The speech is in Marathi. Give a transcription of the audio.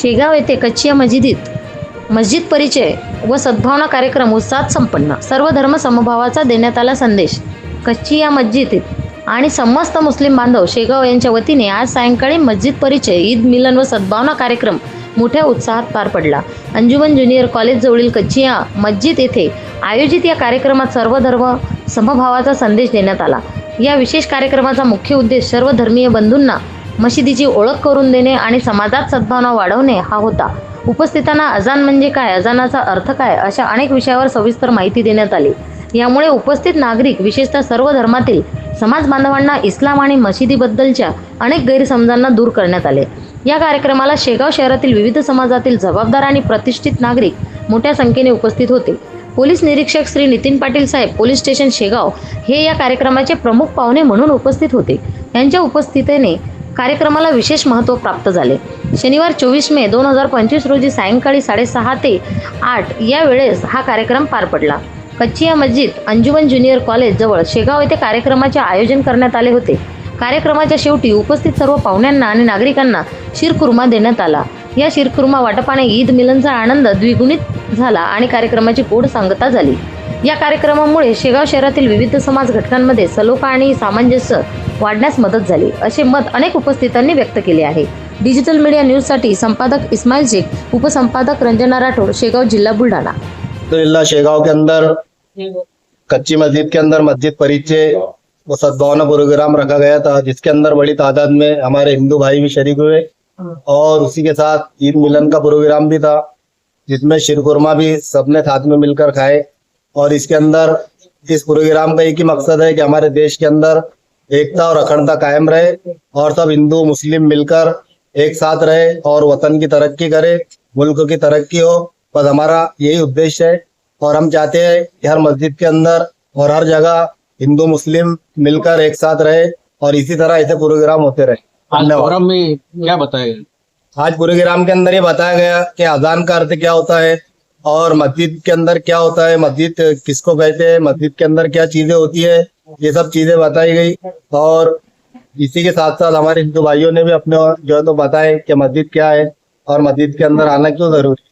शेगाव येथे कच्चिया मस्जिदीत मस्जिद परिचय व सद्भावना कार्यक्रम उत्साहात संपन्न. सर्व धर्म समभावाचा देण्यात आला संदेश. कच्चिया मस्जिदीत आणि समस्त मुस्लिम बांधव शेगाव यांच्या वतीने आज सायंकाळी मस्जिद परिचय ईद मिलन व सद्भावना कार्यक्रम मोठ्या उत्साहात पार पडला. अंजुमन ज्युनियर कॉलेज जवळील कच्चिया मस्जिद येथे आयोजित या कार्यक्रमात सर्व धर्म समभावाचा संदेश देण्यात आला. या विशेष कार्यक्रमाचा मुख्य उद्देश सर्व धर्मीय बंधूंना मशिदीची ओळख करून देणे आणि समाजात सद्भावना वाढवणे हा होता. उपस्थितांना अजान म्हणजे काय? अजानाचा अर्थ काय? अशा अनेक विषयावर सविस्तर माहिती देण्यात आली. यामुळे उपस्थित नागरिक विशेषतः सर्व धर्मातील समाज बांधवांना इस्लाम आणि मशिदीबद्दलच्या अनेक गैरसमजांना दूर करण्यात आले. या कार्यक्रमाला शेगाव शहरातील विविध समाजातील जबाबदार आणि प्रतिष्ठित नागरिक मोठ्या संख्येने उपस्थित होते. पोलीस निरीक्षक श्री नितीन पाटील साहेब पोलीस स्टेशन शेगाव हे या कार्यक्रमाचे प्रमुख पाहुणे म्हणून उपस्थित होते. त्यांच्या उपस्थितीने कार्यक्रमाला विशेष महत्त्व प्राप्त झाले. शनिवार चोवीस मे दोन हजार पंचवीस रोजी सायंकाळी साडेसहा ते आठ या वेळेस हा कार्यक्रम पार पडला. कच्चिया मस्जिद अंजुमन ज्युनियर कॉलेज जवळ शेगाव येथे कार्यक्रमाचे आयोजन करण्यात आले होते. कार्यक्रमाच्या शेवटी उपस्थित सर्व पाहुण्यांना आणि नागरिकांना शिरखुर्मा देण्यात आला. या शिरखुर्मा वाटपाने ईद मिलनचा आनंद द्विगुणित झाला आणि कार्यक्रमाची गोड सांगता झाली. या कार्यक्रमामुळे शेगाव शहरातील विविध समाज घटकांमध्ये सलोखा आणि सामंजस्य वाढण्यास मदत झाली असे मत अनेक उपस्थितांनी व्यक्त केले आहे. डिजिटल मीडिया न्यूजसाठी संपादक इस्माईल शेख उपसंपादक रंजना राठोड शेगाव जिल्हा बुलढाणा. अल्हम्दुलिल्लाह शेगांव के अंदर कच्ची मस्जिद के अंदर मस्जिद परिचय वो सद्भावना प्रोग्राम रखा गया था जिसके अंदर बड़ी तादाद में हमारे हिंदू भाई भी शरीक हुए और उसी के साथ ईद मिलन का प्रोग्राम भी था जिसमें शिरकुरमा भी सबने साथ में मिलकर खाए। और इसके अंदर इस प्रोग्राम का एक ही मकसद है कि हमारे देश के अंदर एकता और अखंडता कायम रहे और सब हिंदू मुस्लिम मिलकर एक साथ रहे और वतन की तरक्की करे मुल्क की तरक्की हो। बस हमारा यही उद्देश्य है और हम चाहते हैं कि हर मस्जिद के अंदर और हर जगह हिंदू मुस्लिम मिलकर एक साथ रहे और इसी तरह ऐसे प्रोग्राम होते रहे। आज में क्या बताया आज प्रोग्राम के अंदर ये बताया गया कि अजान का अर्थ क्या होता है और मस्जिद के अंदर क्या होता है? मस्जिद किसको कहते हैं? मस्जिद के अंदर क्या चीज़ें होती है? ये सब चीज़ें बताई गई। और इसी के साथ साथ हमारे हिंदू भाइयों ने भी अपने जो है तो बताए कि मस्जिद क्या है और मस्जिद के अंदर आना क्यों ज़रूरी है?